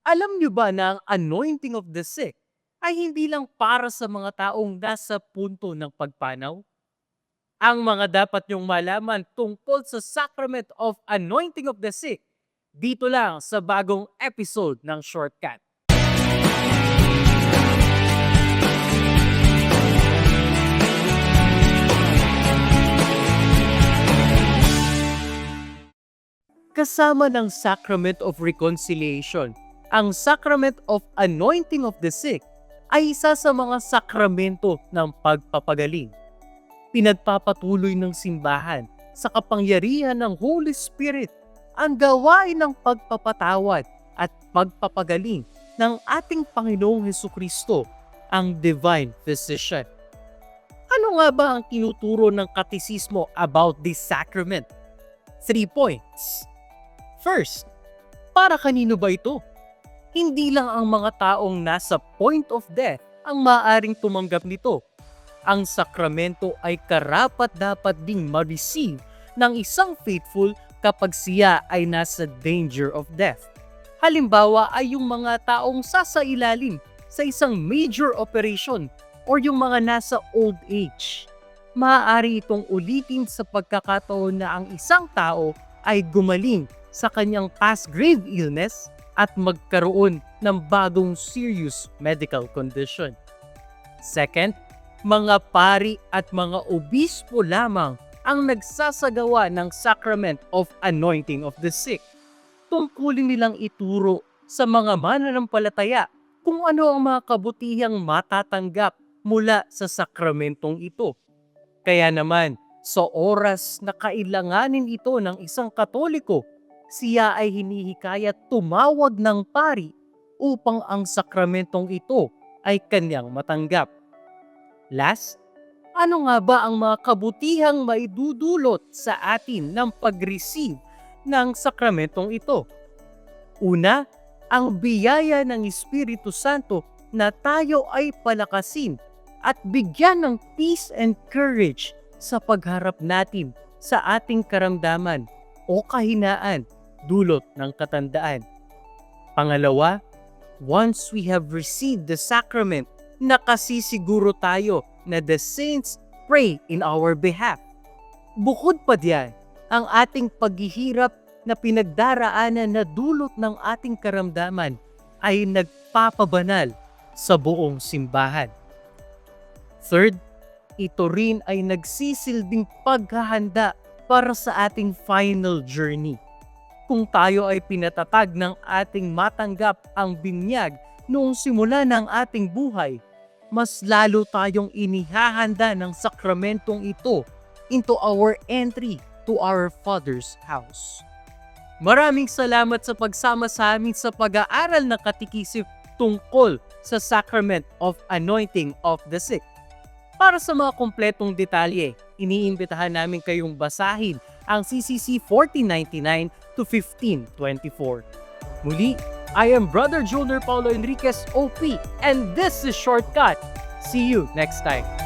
Alam niyo ba na ang anointing of the sick ay hindi lang para sa mga taong nasa punto ng pagpanaw? Ang mga dapat niyong malaman tungkol sa Sacrament of Anointing of the Sick dito lang sa bagong episode ng Shortcut. kasama ng Sacrament of Reconciliation. Ang Sacrament of Anointing of the Sick ay isa sa mga sakramento ng pagpapagaling. Pinagpapatuloy ng simbahan sa kapangyarihan ng Holy Spirit ang gawain ng pagpapatawad at pagpapagaling ng ating Panginoong Heso Kristo, ang Divine Physician. Ano nga ba ang tinuturo ng katisismo about this sacrament? Three points. First, para kanino ba ito? Hindi lang ang mga taong nasa point of death ang maaring tumanggap nito. Ang sakramento ay karapat dapat ding ma-receive ng isang faithful kapag siya ay nasa danger of death. Halimbawa ay yung mga taong sasailalim sa isang major operation or yung mga nasa old age. Maaari itong ulitin sa pagkakataon na ang isang tao ay gumaling sa kanyang past grave illness at magkaroon ng bagong serious medical condition. Second, mga pari at mga obispo lamang ang nagsasagawa ng sacrament of anointing of the sick. Tungkulin nilang ituro sa mga mananampalataya kung ano ang mga kabutihang matatanggap mula sa sakramentong ito. Kaya naman, sa oras na kailanganin ito ng isang katoliko, siya ay hinihikayat tumawag ng pari upang ang sakramentong ito ay kanyang matanggap. Last, ano nga ba ang mga kabutihang maidudulot sa atin ng pag-receive ng sakramentong ito? Una, ang biyaya ng Espiritu Santo na tayo ay palakasin at bigyan ng peace and courage sa pagharap natin sa ating karamdaman o kahinaan dulot ng katandaan. Pangalawa, once we have received the sacrament, nakasisiguro tayo na the saints pray in our behalf. Bukod pa diyan, ang ating paghihirap na pinagdaraanan na dulot ng ating karamdaman ay nagpapabanal sa buong simbahan. Third, ito rin ay nagsisilbing paghahanda para sa ating final journey. Kung tayo ay pinatatag ng ating matanggap ang binyag noong simula ng ating buhay, mas lalo tayong inihahanda ng sakramentong ito into our entry to our Father's house. Maraming salamat sa pagsama sa amin sa pag-aaral ng katikisip tungkol sa Sacrament of Anointing of the Sick. Para sa mga kompletong detalye, iniimbitahan namin kayong basahin ang CCC 1499 to 1524. Muli, I am Brother Junior Paulo Enriquez OP and this is Shortcut. See you next time.